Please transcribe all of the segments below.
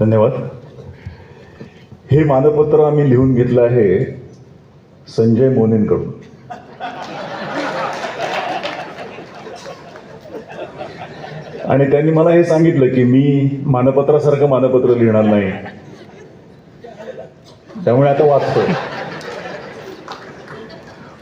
धन्यवाद. हे मानपत्र आम्ही लिहून घेतलं आहे संजय मोनेंकडून. आणि त्यांनी मला हे सांगितलं की मी मानपत्रासारखं मानपत्र लिहिणार नाही. त्यामुळे आता वाचतोय.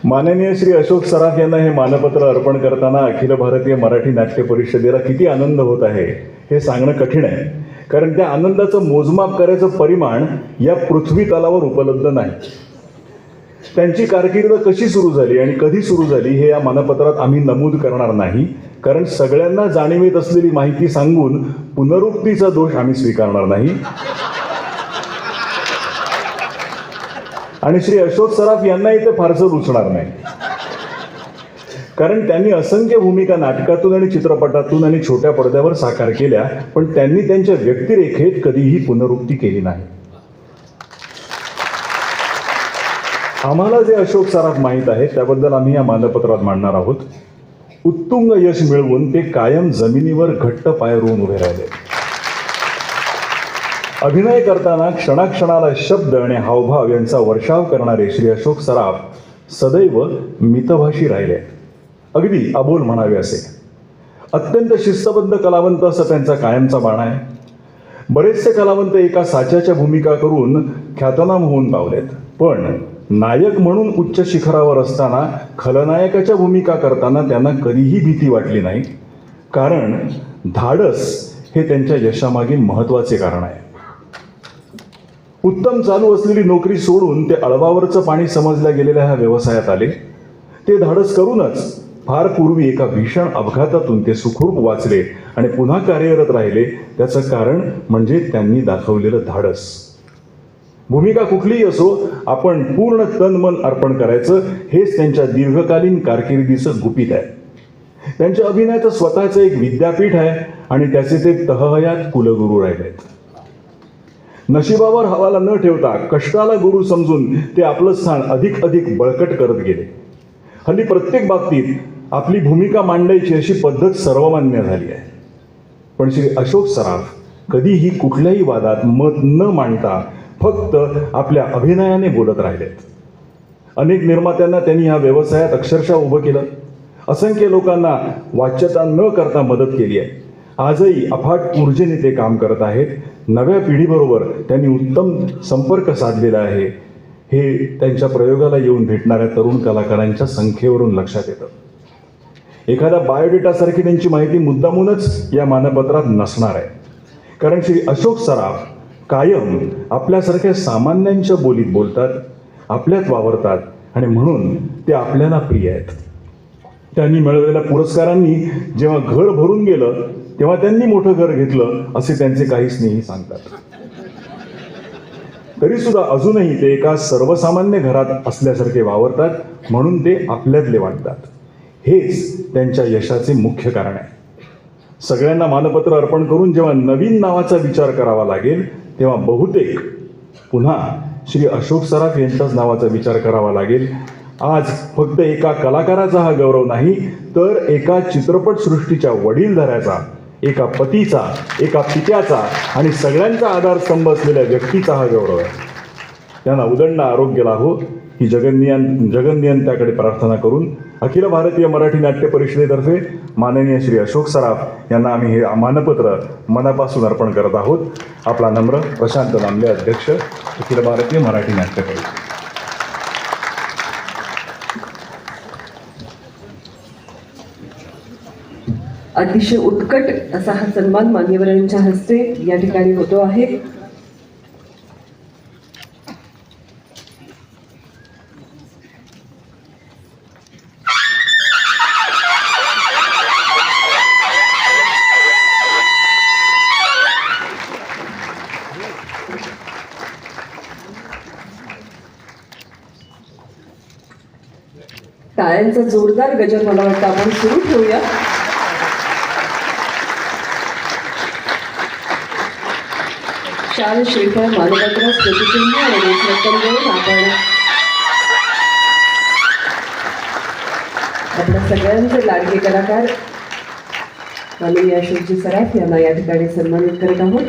माननीय श्री अशोक सराफ यांना हे मानपत्र अर्पण करताना अखिल भारतीय मराठी नाट्य परिषदेला किती आनंद होत आहे हे सांगणं कठीण आहे. कारण त्या आनंदाचं मोजमाप करायचं परिमाण या पृथ्वी तलावर उपलब्ध नाही. त्यांची कारकीर्द कशी सुरू झाली आणि कधी सुरू झाली हे या मानपत्रात आम्ही नमूद करणार नाही. कारण सगळ्यांना जाणीवेत असलेली माहिती सांगून पुनरुक्तीचा दोष आम्ही स्वीकारणार नाही. आणि श्री अशोक सराफ यांना इथे फारसं रुचणार नाही. कारण त्यांनी असंख्य भूमिका नाटकातून आणि चित्रपटातून आणि छोट्या पडद्यावर साकार केल्या पण त्यांनी त्यांच्या व्यक्तिरेखेत कधीही पुनरुक्ती केली नाही. आम्हाला जे अशोक सराफ माहीत आहे त्याबद्दल आम्ही या मानपत्रात मांडणार आहोत. उत्तुंग यश मिळवून ते कायम जमिनीवर घट्ट पाय रोवून उभे राहिले. अभिनय करताना क्षणाक्षणाला शब्द आणि हावभाव यांचा वर्षाव करणारे श्री अशोक सराफ सदैव मितभाषी राहिले. अगदी अबोल म्हणावे असे. अत्यंत शिस्तबद्ध कलावंत असं त्यांचा कायमचा बाणा आहे. बरेचसे कलावंत एका साच्याच्या भूमिका करून ख्यातनाम होऊन पावलेत. पण नायक म्हणून उच्च शिखरावर असताना खलनायकाच्या भूमिका करताना त्यांना कधीही भीती वाटली नाही. कारण धाडस हे त्यांच्या यशामागील महत्त्वाचे कारण आहे. उत्तम चालू असलेली नोकरी सोडून ते अळवावरचं पाणी समजल्या गेलेल्या ह्या व्यवसायात आले. ते धाडस करूनच फार पूर्वी एका भीषण अपघातातून ते सुखरूप वाचले आणि पुन्हा कार्यरत राहिले. त्याचं कारण म्हणजे त्यांनी दाखवलेलं धाडस. भूमिका कुठलीही असो आपण पूर्ण तन मन अर्पण करायचं हेच त्यांच्या दीर्घकालीन कारकिर्दीचं गुपित आहे. त्यांच्या अभिनयाचं स्वतःचं एक विद्यापीठ आहे आणि त्याचे ते तहहयात कुलगुरू राहिलेत. नशिबावर हवाला न ठेवता कष्टाला गुरु समजून ते आपलं स्थान अधिक अधिक बळकट करत गेले. हल्ली प्रत्येक बाबतीत आपली भूमिका मांडायची अशी पद्धत सर्वमान्य झाली आहे. पण श्री अशोक सराफ कधीही कुठल्याही वादात मत न मांडता फक्त आपल्या अभिनयाने बोलत राहिलेत. अनेक निर्मात्यांना त्यांनी ह्या व्यवसायात अक्षरशः उभं केलं. असंख्य लोकांना वाच्यता न करता मदत केली आहे. आजही अफाट ऊर्जेने ते काम करत आहेत. नव्या पिढीबरोबर त्यांनी उत्तम संपर्क साधलेला आहे. हे त्यांच्या प्रयोगाला येऊन भेटणाऱ्या तरुण कलाकारांच्या संख्येवरून लक्षात येतं. एखादा बायोडेटासारखी त्यांची माहिती मुद्दामूनच या मानपत्रात नसणार आहे. कारण श्री अशोक सराफ कायम आपल्यासारख्या सामान्यांच्या बोलीत बोलतात आपल्यात वावरतात आणि म्हणून ते आपल्याला प्रिय आहेत. त्यांनी मिळवलेल्या पुरस्कारांनी जेव्हा घर भरून गेलं तेव्हा त्यांनी मोठं घर घेतलं असे त्यांचे काही स्नेही सांगतात. तरी सुद्धा अजूनही ते एका सर्वसामान्य घरात असल्यासारखे वावरतात म्हणून ते आपल्यातले वाटतात. हेच त्यांच्या यशाचे मुख्य कारण आहे. सगळ्यांना मानपत्र अर्पण करून जेव्हा नवीन नावाचा विचार करावा लागेल तेव्हा बहुतेक पुन्हा श्री अशोक सराफ यांच्याच नावाचा विचार करावा लागेल. आज फक्त एका कलाकाराचा हा गौरव नाही तर एका चित्रपटसृष्टीच्या वडीलधाऱ्याचा एका पतीचा एका पित्याचा आणि सगळ्यांचा आधारस्तंभ असलेल्या व्यक्तीचा हा गौरव आहे. त्यांना उदंड आरोग्य लाभो. ही जगन्नियन जगन्नियंत्याकडे प्रार्थना करून अखिल भारतीय मराठी नाट्य परिषदेतर्फे माननीय श्री अशोक सराफ यांना आम्ही हे मानपत्र मनापासून अर्पण करत आहोत. आपला नम्र प्रशांत नामले अध्यक्ष अखिल भारतीय मराठी नाट्य परिषद. अतिशय उत्कट असा हा सन्मान मान्यवरांच्या हस्ते या ठिकाणी होतो आहे. टाळ्यांचा जोरदार गजर मला वाटतं आपण सुरू ठेवूया. चार श्रीफळ मालपत्र स्तुतिचिन्ह आणि रोखरक्कम आपण आपल्या सगळ्यांचे लाडके कलाकार माननीय अशोकजी सराफ यांना या ठिकाणी सन्मानित करत आहोत.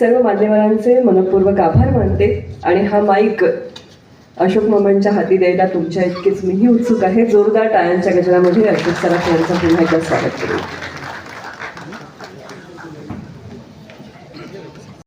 सर्व मान्यवरांचे मनपूर्वक आभार मानते आणि हा माईक अशोक मोमनच्या हाती द्यायला तुमच्या इतकेच. मीही उत्सुक आहे. जोरदार टाळ्यांच्या गजरामध्ये अशोक सराफ यांचं पुन्हा एकदा स्वागत करू.